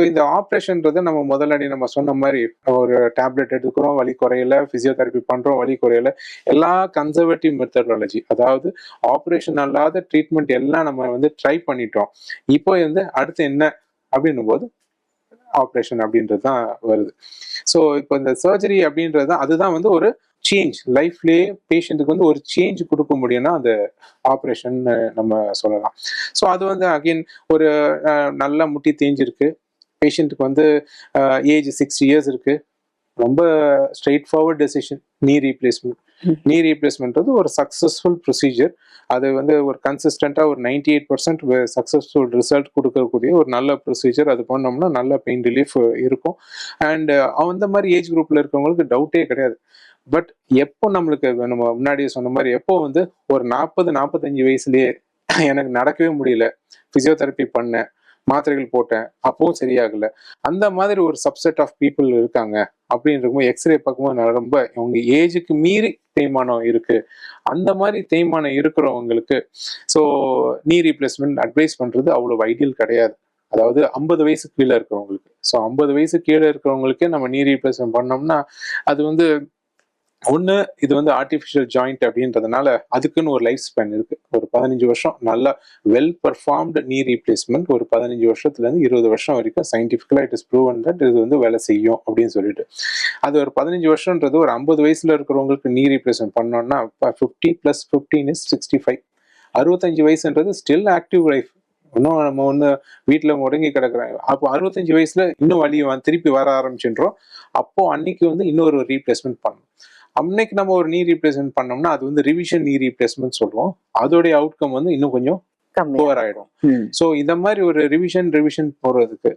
So இந்த ஆப்ரேஷன்றது நம்ம முதலடி நம்ம சொன்ன மாதிரி ஒரு டேப்லெட் எடுக்கிறோம் வலி குறையல ஃபிசியோதெரபி பண்றோம் வலி குறையல எல்லா கன்சர்வேட்டிவ் மெத்தடாலஜி அதாவது ஆப்ரேஷன் அல்லாத ட்ரீட்மெண்ட் எல்லாம் நம்ம வந்து ட்ரை பண்ணிட்டோம். இப்போ வந்து அடுத்து என்ன அப்படின்னும் போது ஆப்ரேஷன் அப்படின்றது தான் வருது. ஸோ இப்போ இந்த சர்ஜரி அப்படின்றது தான் அதுதான் வந்து ஒரு சேஞ்ச் லைஃப்லேயே பேஷண்ட்டுக்கு வந்து ஒரு சேஞ்ச் கொடுக்க முடியும்னா அந்த ஆப்ரேஷன் நம்ம சொல்லலாம். ஸோ அது வந்து அகைன் ஒரு அஹ், நல்ல முட்டி தேஞ்சிருக்கு. பேஷண்ட்டுக்கு வந்து ஏஜ் சிக்ஸ்டி இயர்ஸ் இருக்கு. ரொம்ப straightforward decision knee replacement knee ரீப்ளேஸ்மெண்ட்றது ஒரு சக்ஸஸ்ஃபுல் ப்ரொசீஜர் அது வந்து ஒரு கன்சிஸ்டண்ட்டாக ஒரு ninety eight percent successful result கொடுக்கக்கூடிய ஒரு நல்ல ப்ரொசீஜர் அது பண்ணோம்னா நல்ல பெயின் ரிலீஃப் இருக்கும். அண்ட் அந்த மாதிரி ஏஜ் குரூப்பில் இருக்கவங்களுக்கு டவுட்டே கிடையாது. பட் எப்போ நம்மளுக்கு நம்ம முன்னாடியே சொன்ன மாதிரி எப்போ வந்து ஒரு நாற்பது நாற்பத்தஞ்சு வயசுலயே எனக்கு நடக்கவே முடியல. ஃபிசியோதெரப்பி பண்ணேன். மாத்திரைகள் போட்டேன். அப்பவும் சரியாகல. அந்த மாதிரி ஒரு சப்செட் ஆஃப் பீப்புள் இருக்காங்க. அப்படின்னு இருக்கும்போது எக்ஸ்ரே பார்க்கும்போது நான் ரொம்ப அவங்க ஏஜுக்கு மீறி தேய்மானம் இருக்கு. அந்த மாதிரி தேய்மானம் இருக்கிறவங்களுக்கு ஸோ நீ ரீப்ளேஸ்மெண்ட் அட்வைஸ் பண்றது அவ்வளோ ஐடியல் கிடையாது. அதாவது ஐம்பது வயசு கீழே இருக்கிறவங்களுக்கு. ஸோ ஐம்பது வயசு கீழே இருக்கிறவங்களுக்கே நம்ம நீ ரீப்ளேஸ்மெண்ட் பண்ணோம்னா அது வந்து ஒன்று இது வந்து ஆர்டிஃபிஷியல் ஜாயிண்ட் அப்படின்றதுனால அதுக்குன்னு ஒரு லைஃப் ஸ்பேன் இருக்கு. ஒரு பதினஞ்சு வருஷம் நல்ல வெல் பர்ஃபார்ம்டு நீ ரீப்ளேஸ்மெண்ட் ஒரு பதினஞ்சு வருஷத்துல இருந்து இருபது வருஷம் வரைக்கும் சயின்டிஃபிக்கலாக இட் இஸ் ப்ரூவன் தட் இது வந்து வேலை செய்யும் அப்படின்னு சொல்லிட்டு. அது ஒரு பதினஞ்சு வருஷம்ன்றது ஒரு ஐம்பது வயசில் இருக்கிறவங்களுக்கு நீ ரீப்ளேஸ்மெண்ட் பண்ணோம்னா fifty plus fifteen is sixty five அறுபத்தஞ்சு வயசுன்றது ஸ்டில் ஆக்டிவ் லைஃப் இன்னும் நம்ம ஒன்று வீட்டில் முடங்கி கிடக்குறாங்க அப்போ அறுபத்தஞ்சு வயசுல இன்னும் வழி திருப்பி வர ஆரம்பிச்சுன்றோம். அப்போ அன்னைக்கு வந்து இன்னொரு ரீப்ளேஸ்மெண்ட் பண்ணணும். அன்னைக்கு நம்ம ஒரு நீ ரீப்ளேஸ்மெண்ட் பண்ணோம்னா அது வந்து ரிவிஷன் நீ ரீப்ளேஸ்மெண்ட் சொல்லுவோம். அதோடைய அவுட்கம் வந்து இன்னும் கொஞ்சம் புவர் ஆயிடும். ஸோ இந்த மாதிரி ஒரு ரிவிஷன் ரிவிஷன் போறதுக்கு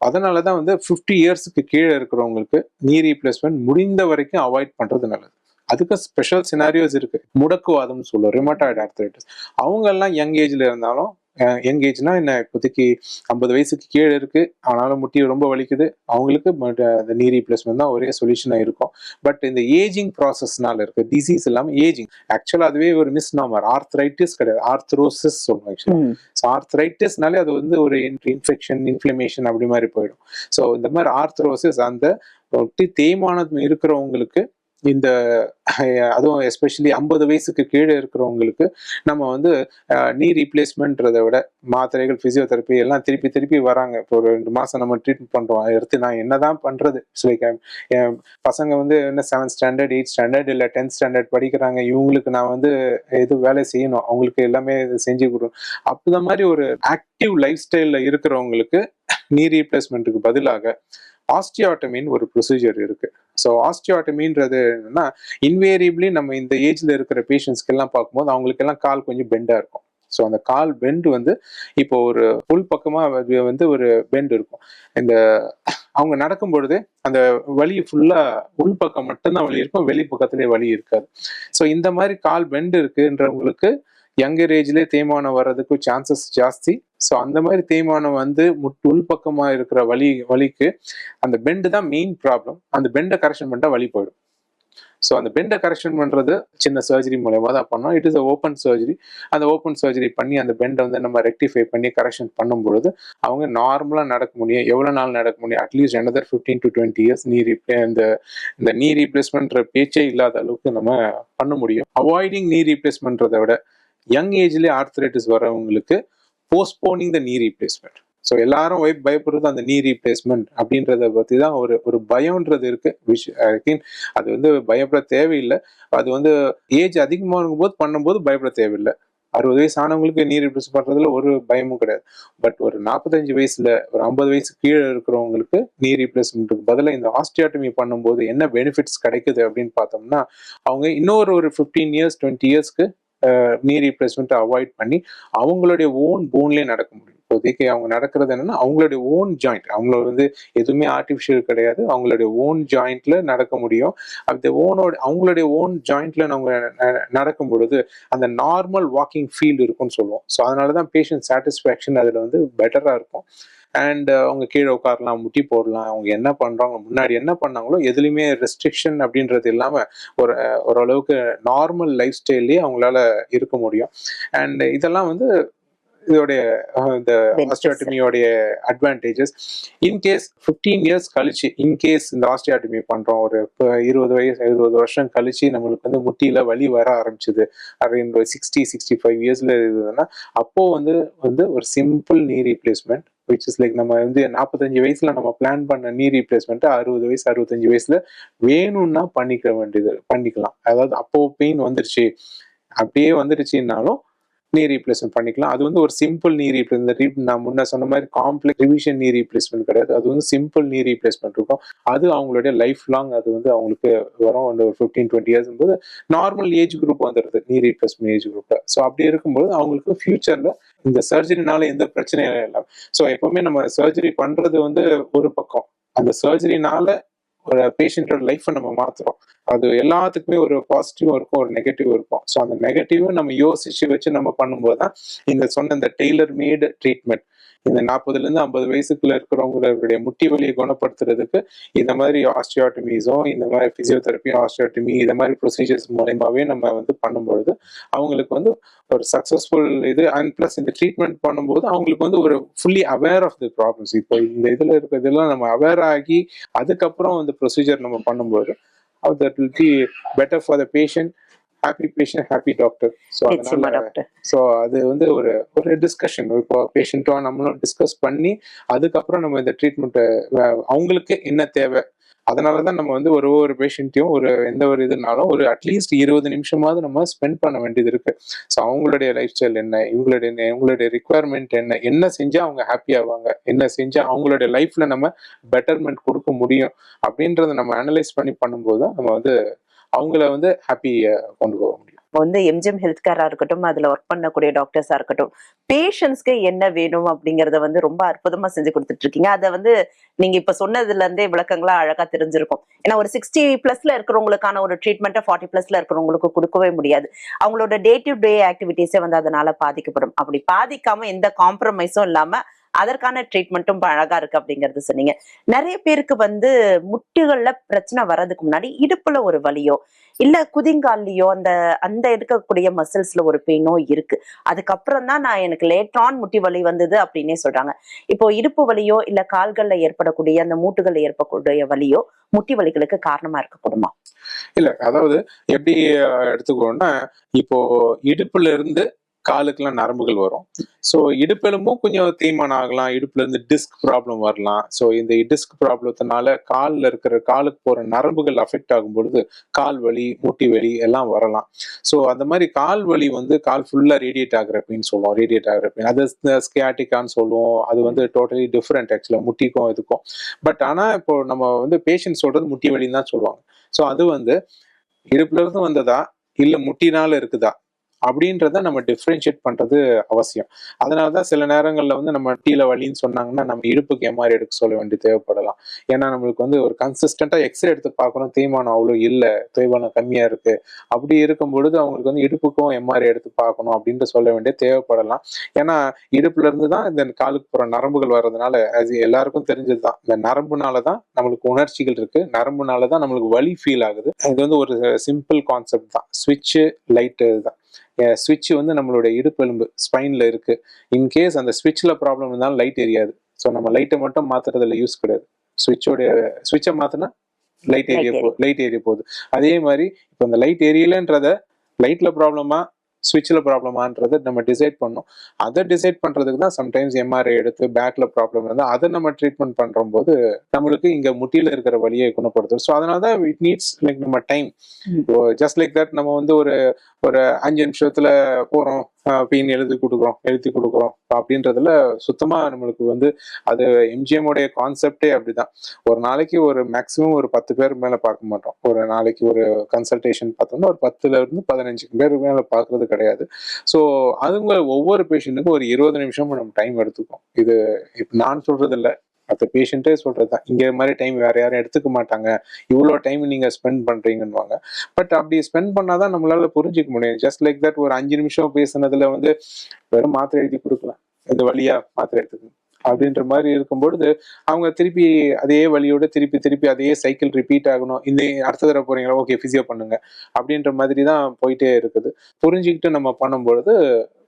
அதனால தான் வந்து ஃபிஃப்டி இயர்ஸ்க்கு கீழே இருக்கிறவங்களுக்கு நீ ரீப்ளேஸ்மெண்ட் முடிந்த வரைக்கும் அவாய்ட் பண்றது நல்லது. அதுக்கு ஸ்பெஷல் சினாரியோஸ் இருக்கு. முடக்குவாதம்னு சொல்லுவோம். ரிமோட்டாய்டு ஆர்த்தரைட்டிஸ் அவங்க எல்லாம் யங் ஏஜ்ல இருந்தாலும் யங் ஏஜ்னா என்ன இப்போதைக்கு ஐம்பது வயசுக்கு கீழே இருக்கு. ஆனாலும் முட்டி ரொம்ப வலிக்குது. அவங்களுக்கு இந்த நீ ரீப்ளேஸ்மெண்ட் தான் ஒரே சொல்யூஷனாக இருக்கும். பட் இந்த ஏஜிங் ப்ராசஸ்னால இருக்கு டிசீஸ் இல்லாமல் ஏஜிங் ஆக்சுவலாக அதுவே ஒரு மிஸ் நாமர் ஆர்த்ரைட்டிஸ் கிடையாது ஆர்த்ரோசிஸ் சொல்லுவோம் ஆக்சுவலாக ஸோ ஆர்த்ரைட்டிஸ்னாலே அது வந்து ஒரு இன்ஃபெக்ஷன் இன்ஃப்ளமேஷன் அப்படி மாதிரி போயிடும். ஸோ இந்த மாதிரி ஆர்த்ரோசிஸ் அந்த தேய்மானம் இருக்கிறவங்களுக்கு இந்த அதுவும் எஸ்பெஷலி ஐம்பது வயசுக்கு கீழே இருக்கிறவங்களுக்கு நம்ம வந்து நீ ரீப்ளேஸ்மெண்ட்றதை விட மாத்திரைகள் ஃபிசியோதெரப்பி எல்லாம் திருப்பி திருப்பி வராங்க. இப்போ ஒரு ரெண்டு மாதம் நம்ம ட்ரீட்மெண்ட் பண்ணுறோம் எடுத்து நான் என்னதான் பண்றது? லைக் என் பசங்க வந்து என்ன செவன்த் ஸ்டாண்டர்ட் எயிட் ஸ்டாண்டர்ட் இல்லை டென்த் ஸ்டாண்டர்ட் படிக்கிறாங்க. இவங்களுக்கு நான் வந்து எது வேலை செய்யணும்? அவங்களுக்கு எல்லாமே இது செஞ்சு கொடுக்கணும் அப்போ மாதிரி ஒரு ஆக்டிவ் லைஃப் ஸ்டைலில் இருக்கிறவங்களுக்கு நீ ரீப்ளேஸ்மெண்ட்டுக்கு பதிலாக ஆஸ்டியாட்டமின்னு ஒரு ப்ரொசீஜர் இருக்குது ஸோ ஆஸ்டியோட்டமின்றது என்னன்னா இன்வேரியபிளி நம்ம இந்த ஏஜ்ல இருக்கிற பேஷண்ட்ஸ்க்கு எல்லாம் பார்க்கும்போது அவங்களுக்கு எல்லாம் கால் கொஞ்சம் பெண்டா இருக்கும். ஸோ அந்த கால் பெண்ட் வந்து இப்போ ஒரு புல் பக்கமாக வந்து ஒரு பெண்ட் இருக்கும். இந்த அவங்க நடக்கும் பொழுது அந்த வலி ஃபுல்லா உள் பக்கம் மட்டும்தான் வலி இருக்கும் வெளி பக்கத்துலேயே வலி இருக்காது. ஸோ இந்த மாதிரி கால் பெண்ட் இருக்குன்றவங்களுக்கு யங்கர் ஏஜ்லேயே தேய்மானம் வர்றதுக்கு சான்சஸ் ஜாஸ்தி. ஸோ அந்த மாதிரி தேய்மானம் வந்து முட் உள்பக்கமாக இருக்கிற வலி வலிக்கு அந்த பெண்டு தான் மெயின் ப்ராப்ளம் அந்த பெண்டை கரெக்ஷன் பண்ணிட்டா வலி போயிடும். ஸோ அந்த பெண்டை கரெக்ஷன் பண்ணுறது சின்ன சர்ஜரி மூலயமா தான் பண்ணோம். It is a open surgery அந்த ஓப்பன் சர்ஜரி பண்ணி அந்த பெண்டை வந்து நம்ம ரெக்டிஃபை பண்ணி கரெக்ஷன் பண்ணும்பொழுது அவங்க நார்மலாக நடக்க முடியும். எவ்வளோ நாள் நடக்க முடியும்? At least என்னதர் fifteen to twenty years knee replay இந்த இந்த நீ ரீப்ளேஸ்மெண்ட்ற பேச்சே இல்லாத அளவுக்கு நம்ம பண்ண முடியும். அவாய்டிங் நீ ரீப்ளேஸ்மெண்ட்றதை விட யங் ஏஜ்லேயே ஆர்த்தரைட்டிஸ் வரவங்களுக்கு postponing the knee replacement so எல்லாரும் ஒய்ப் பயப்படுறது அந்த நீ ரீப்ளேஸ்மெண்ட் அப்படின்றத பற்றி தான் ஒரு ஒரு பயம்ன்றது இருக்கு. விஷ் again, அது வந்து பயப்பட தேவையில்லை. அது வந்து ஏஜ் அதிகமாகும் போது பண்ணும்போது பயப்பட தேவையில்லை. அறுபது வயசு ஆனவங்களுக்கு நீர் ரீப்ளேஸ் பண்றதுல ஒரு பயமும் கிடையாது. பட் ஒரு நாற்பத்தஞ்சு வயசுல ஒரு ஐம்பது வயசு கீழே இருக்கிறவங்களுக்கு நீர் ரீப்ளேஸ்மெண்ட்டுக்கு பதிலாக இந்த ஆஸ்டியாட்டமி பண்ணும்போது என்ன பெனிஃபிட்ஸ் கிடைக்குது அப்படின்னு பார்த்தோம்னா அவங்க இன்னொரு ஒரு ஃபிஃப்டீன் இயர்ஸ் டுவெண்ட்டி இயர்ஸ்க்கு நீ ரீப்ளேஸ்மெண்ட்டை அவாய்ட் பண்ணி அவங்களுடைய ஓன் போன்லேயே நடக்க முடியும். இப்போதைக்கு அவங்க நடக்கிறது என்னன்னா அவங்களுடைய ஓன் ஜாயிண்ட் அவங்களோட வந்து எதுவுமே ஆர்டிஃபிஷியல் கிடையாது. அவங்களுடைய ஓன் ஜாயிண்ட்ல நடக்க முடியும். அந்த ஓனோட அவங்களுடைய ஓன் ஜாயிண்ட்ல நம்ம ந- நடக்கும் பொழுது அந்த நார்மல் வாக்கிங் ஃபீல் இருக்கும்னு சொல்லுவோம். ஸோ அதனால தான் பேஷண்ட் சாட்டிஸ்ஃபேக்ஷன் அதில் வந்து பெட்டராக இருக்கும். அண்ட் அவங்க கீழே உட்காரலாம் முட்டி போடலாம். அவங்க என்ன பண்றாங்க முன்னாடி என்ன பண்ணாங்களோ எதுலையுமே ரெஸ்ட்ரிக்ஷன் அப்படின்றது இல்லாம ஒரு ஓரளவுக்கு நார்மல் லைஃப் ஸ்டைல்லே அவங்களால இருக்க முடியும். அண்ட் இதெல்லாம் வந்து இதோடைய இந்த. ஆஸ்டியாட்டமியோடைய advantages in case fifteen years கழிச்சு இன்கேஸ் இந்த ஆஸ்டியாட்டமி பண்றோம் ஒரு இருபது வயசு இருபது வருஷம் கழிச்சு நம்மளுக்கு வந்து முட்டியில வலி வர ஆரம்பிச்சது. அப்படின்னு சிக்ஸ்டி சிக்ஸ்டி ஃபைவ் இயர்ஸ்ல இருந்ததுன்னா அப்போ வந்து வந்து ஒரு simple knee replacement which is like நம்ம வந்து நாற்பத்தஞ்சு வயசுல நம்ம பிளான் பண்ண நீ ரீப்ளேஸ்மெண்ட் அறுபது வயசு அறுபத்தஞ்சு வயசுல வேணும்னா பண்ணிக்க வேண்டியது பண்ணிக்கலாம். அதாவது அப்போ பெயின் வந்துருச்சு. அப்படியே வந்துருச்சுன்னாலும் நீ ரீப்ளேஸ்மெண்ட் பண்ணிக்கலாம். அது வந்து ஒரு சிம்பிள் நீ ரீப்ளேஸ்மெண்ட் நான் முன்ன சொன்ன மாதிரி காம்ப்ளெக்ஸ் ரிவிஷன் நீ ரீப்ளேஸ்மெண்ட் கிடையாது. அது வந்து சிம்பிள் நீ ரீப்ளேஸ்மெண்ட் இருக்கும். அது அவங்களுடைய லைஃப் லாங் அது வந்து அவங்களுக்கு வரும். அந்த ஒரு ஃபிஃப்டீன் டுவெண்ட்டி இயர்ஸ் போது நார்மல் ஏஜ் குரூப் வந்துடுது. Knee replacement age group so அப்படி இருக்கும்போது அவங்களுக்கு ஃபியூச்சரில் இந்த சர்ஜரினால எந்த பிரச்சனையும் இல்லை. ஸோ எப்பவுமே நம்ம சர்ஜரி பண்ணுறது வந்து ஒரு பக்கம். அந்த சர்ஜரினால ஒரு பேஷண்டோட லைஃப்பை நம்ம மாத்துறோம். அது எல்லாத்துக்குமே ஒரு பாசிட்டிவும் இருக்கும் ஒரு நெகட்டிவ் இருக்கும். ஸோ அந்த நெகட்டிவும் நம்ம யோசிச்சு வச்சு நம்ம பண்ணும்போது தான் இந்த சொன்ன இந்த டெய்லர் மேடு ட்ரீட்மெண்ட் இந்த நாற்பதுல இருந்து ஐம்பது வயசுக்குள்ள இருக்கிறவங்களுடைய முட்டி வலியை குணப்படுத்துறதுக்கு இந்த மாதிரி ஆஸ்டியாட்டமிஸும் இந்த மாதிரி பிசியோதெரப்பி ஆஸ்டியோட்டமி இந்த மாதிரி ப்ரொசீஜர்ஸ் மூலயமாவே நம்ம வந்து பண்ணும்பொழுது அவங்களுக்கு வந்து ஒரு சக்சஸ்ஃபுல் இது அண்ட் ப்ளஸ் இந்த ட்ரீட்மெண்ட் பண்ணும்போது அவங்களுக்கு வந்து ஒரு fully aware of the problems இப்போ இந்த இதுல இருக்கிறதெல்லாம் நம்ம அவேர் ஆகி அதுக்கப்புறம் அந்த ப்ரொசீஜர் நம்ம பண்ணும்போது that will be better for the patient happy patient happy doctor so அதனால ஸோ அது வந்து ஒரு ஒரு டிஸ்கஷன் இப்போ பேஷண்ட்டும் நம்மளும் டிஸ்கஸ் பண்ணி அதுக்கப்புறம் நம்ம இந்த ட்ரீட்மெண்ட்டை அவங்களுக்கு என்ன தேவை? அதனால தான் நம்ம வந்து ஒரு ஒவ்வொரு பேஷண்ட்டையும் ஒரு எந்த ஒரு இதுனாலும் ஒரு அட்லீஸ்ட் இருபது நிமிஷமாவது நம்ம ஸ்பெண்ட் பண்ண வேண்டியது இருக்கு. ஸோ அவங்களுடைய லைஃப் ஸ்டைல் என்ன? இவங்களுடைய என்ன இவங்களுடைய ரிக்குவயர்மெண்ட் என்ன? என்ன செஞ்சா அவங்க ஹாப்பி ஆவாங்க? என்ன செஞ்சா அவங்களுடைய லைஃப்ல நம்ம பெட்டர்மெண்ட் கொடுக்க முடியும்? அப்படின்றத நம்ம அனலைஸ் பண்ணி பண்ணும்போது தான் நம்ம வந்து அவங்கள வந்து ஹாப்பியை கொண்டு போக முடியும். வந்து எம்ஜிஎம் ஹெல்த் கேரா இருக்கட்டும் அதுல ஒர்க் பண்ணக்கூடிய டாக்டர்ஸா இருக்கட்டும் பேஷண்ட்ஸ்க்கு என்ன வேணும் அப்படிங்கறத வந்து ரொம்ப அற்புதமா செஞ்சு கொடுத்துட்டு இருக்கீங்க அதை வந்து நீங்க இப்ப சொன்னதுல இருந்தே விளக்கங்களா அழகா தெரிஞ்சிருக்கும். ஏன்னா ஒரு சிக்ஸ்டி பிளஸ்ல இருக்கிறவங்களுக்கான ஒரு ட்ரீட்மெண்ட்டை ஃபார்ட்டி பிளஸ்ல இருக்கிறவங்களுக்கு கொடுக்கவே முடியாது. அவங்களோட டே டு டே ஆக்டிவிட்டிஸே வந்து அதனால பாதிக்கப்படும். அப்படி பாதிக்காம எந்த காம்ப்ரமைஸும் இல்லாம அதற்கான ட்ரீட்மெண்ட்டும் அழகா இருக்கு அப்படிங்கறது சொன்னீங்க. நிறைய பேருக்கு வந்து முட்டுகள்ல பிரச்சனை வர்றதுக்கு முன்னாடி இடுப்புல ஒரு வலியோ இல்ல குதிங்கால்லையோ அந்த அந்த இருக்கக்கூடிய மசில்ஸ்ல ஒரு பெயினோ இருக்கு. அதுக்கப்புறம் தான் நான் எனக்கு லேட்டான் முட்டி வலி வந்தது அப்படின்னே சொல்றாங்க. இப்போ இடுப்பு வலியோ இல்ல கால்கள்ல ஏற்படக்கூடிய அந்த மூட்டுகள்ல ஏற்படக்கூடிய வலியோ முட்டி வலிகளுக்கு காரணமா இருக்கக்கூடுமா? இல்ல அதாவது எப்படி எடுத்துக்கோன்னா இப்போ இடுப்புல இருந்து காலுக்கெல்லாம் நரம்புகள் வரும். ஸோ இடுப்பெலும்பும் கொஞ்சம் தேய்மானம் ஆகலாம். இடுப்புல இருந்து டிஸ்க் ப்ராப்ளம் வரலாம். ஸோ இந்த டிஸ்க் ப்ராப்ளத்தினால காலில் இருக்கிற காலுக்கு போற நரம்புகள் அஃபெக்ட் ஆகும் பொழுது கால் வலி முட்டி வலி எல்லாம் வரலாம். ஸோ அந்த மாதிரி கால் வலி வந்து கால் ஃபுல்லாக ரேடியேட் ஆகிற பெயின் சொல்லுவோம் ரேடியேட் ஆகிற பெயின் அது ஸ்கியாட்டிக்கான்னு சொல்லுவோம். அது வந்து டோட்டலி டிஃப்ரெண்ட் ஆக்சுவலாக முட்டிக்கும் இதுக்கும். பட் ஆனால் இப்போ நம்ம வந்து பேஷண்ட் சொல்றது முட்டி வலின்னு தான் சொல்லுவாங்க. ஸோ அது வந்து இடுப்புல இருந்து வந்ததா? இல்லை முட்டினால இருக்குதா? அப்படின்றத நம்ம டிஃப்ரென்ஷியேட் பண்ணுறது அவசியம். அதனால தான் சில நேரங்களில் வந்து நம்ம டீல வலின்னு சொன்னாங்கன்னா நம்ம இடுப்புக்கு எம்ஆர் எடுக்க சொல்ல வேண்டி தேவைப்படலாம். ஏன்னா நம்மளுக்கு வந்து ஒரு கன்சிஸ்டண்டா எக்ஸ்ரே எடுத்து பார்க்கணும். தேய்மானம் அவ்வளோ இல்லை. தேய்மானம் கம்மியாக இருக்குது அப்படி இருக்கும் பொழுது அவங்களுக்கு வந்து இடுப்புக்கும் எம்ஆர் எடுத்து பார்க்கணும் அப்படின்ட்டு சொல்ல வேண்டிய தேவைப்படலாம். ஏன்னா இடுப்புலேருந்து தான் இந்த காலுக்கு போகிற நரம்புகள் வர்றதுனால அது எல்லாருக்கும் தெரிஞ்சது தான் இந்த நரம்புனால தான் நம்மளுக்கு உணர்ச்சிகள் இருக்குது நரம்புனால தான் நம்மளுக்கு வலி ஃபீல் ஆகுது. இது வந்து ஒரு சிம்பிள் கான்செப்ட் தான். ஸ்விட்சு லைட்டு தான். ஸ்விட்ச் வந்து நம்மளுடைய இடுப்பெலும்பு ஸ்பைன்ல இருக்கு. இன்கேஸ் அந்த ஸ்விட்ச்ல ப்ராப்ளம் இருந்தாலும் லைட் எரியாது. ஸோ நம்ம லைட்டை மட்டும் மாத்துறதுல யூஸ் கிடையாது. ஸ்விட்சோடைய ஸ்விட்சை மாத்தினா லைட் Light போ லைட் எரிய போகுது. அதே மாதிரி இப்போ இந்த லைட் எரியலன்றத லைட்ல ப்ராப்ளமா ஸ்விட்சில் ப்ராப்ளமான்றதை நம்ம டிசைட் பண்ணோம். அதை டிசைட் பண்றதுக்கு தான் சம்டைம்ஸ் எம்ஆர்ஐ எடுத்து பேக்ல ப்ராப்ளம் இருந்தால் அதை நம்ம ட்ரீட்மெண்ட் பண்ற போது நம்மளுக்கு இங்க முட்டியில இருக்கிற வலியை குணப்படுத்தும் ஸோ அதனால தான் இட் நீட்ஸ் லைக் நம்ம டைம். ஜஸ்ட் லைக் தட் நம்ம வந்து ஒரு ஒரு அஞ்சு நிமிஷத்துல போறோம் அப்படின்னு எழுதி கொடுக்குறோம் எழுதி கொடுக்குறோம் அப்படின்றதுல சுத்தமா நம்மளுக்கு வந்து அது எம்ஜிஎம் உடைய கான்செப்டே அப்படிதான். ஒரு நாளைக்கு ஒரு மேக்ஸிமம் ஒரு பத்து பேர் மேல பார்க்க மாட்டோம். ஒரு நாளைக்கு ஒரு கன்சல்டேஷன் பார்த்தோம்னா ஒரு பத்துல இருந்து பதினஞ்சு பேர் மேல பார்க்கறது கிடையாது. ஸோ அதுங்க ஒவ்வொரு பேஷண்ட்டுக்கும் ஒரு இருபது நிமிஷம் நம்ம டைம் எடுத்துக்கும் இது இப்போ நான் சொல்றது இல்லை அந்த பேஷண்ட்டே சொல்றது தான் இங்க மாதிரி டைம் வேற யாரும் எடுத்துக்க மாட்டாங்க. இவ்வளோ டைம் நீங்க ஸ்பெண்ட் பண்றீங்கன்னுவாங்க. பட் அப்படி ஸ்பெண்ட் பண்ணாதான் நம்மளால புரிஞ்சுக்க முடியும். ஜஸ்ட் லைக் தட் ஒரு அஞ்சு நிமிஷம் பேசுனதுல வந்து வெறும் மாத்திரை எழுதி கொடுக்கலாம். இந்த வழியா மாத்திரை எடுத்துக்கணும். அப்படின்ற மாதிரி இருக்கும்பொழுது அவங்க திருப்பி அதே வழியோட திருப்பி திருப்பி அதே சைக்கிள் ரிப்பீட் ஆகணும். இந்த அடுத்த தடவை போறீங்களா? ஓகே ஃபிசியோ பண்ணுங்க. அப்படின்ற மாதிரி தான் போயிட்டே இருக்குது. புரிஞ்சுக்கிட்டு நம்ம பண்ணும்பொழுது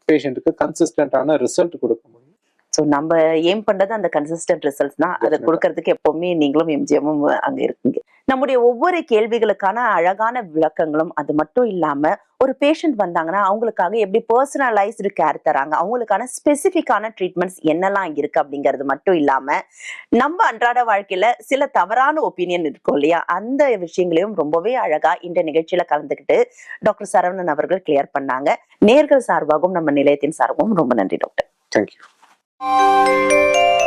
பேஷண்ட்டுக்கு கன்சிஸ்டண்டான ரிசல்ட் கொடுக்க ஸோ நம்ம ஏம் பண்றது அந்த கன்சிஸ்டன்ட் ரிசல்ட்ஸ் தான். அதை. கொடுக்கறதுக்கு எப்பவுமே நீங்களும் எம்ஜிஎம்மும் அங்க இருக்கீங்க நம்முடைய ஒவ்வொரு கேள்விகளுக்கான அழகான விளக்கங்களும் அது மட்டும் இல்லாம ஒரு பேஷண்ட் வந்தாங்கன்னா அவங்களுக்காக எப்படி பர்சனலைஸ்டு கேர் தராங்க அவங்களுக்கான ஸ்பெசிஃபிக்கான ட்ரீட்மெண்ட்ஸ் என்னெல்லாம் இருக்கு அப்படிங்கிறது மட்டும் இல்லாம நம்ம அன்றாட வாழ்க்கையில சில தவறான ஒப்பீனியன் இருக்கும் இல்லையா? அந்த விஷயங்களையும் ரொம்பவே அழகா இந்த நிகழ்ச்சியில கலந்துக்கிட்டு டாக்டர் சரவணன் அவர்கள் கிளியர் பண்ணாங்க. நேர்கள் சார்பாகவும் நம்ம நிலையத்தின் சார்பாகவும் ரொம்ப நன்றி டாக்டர். Thank you Música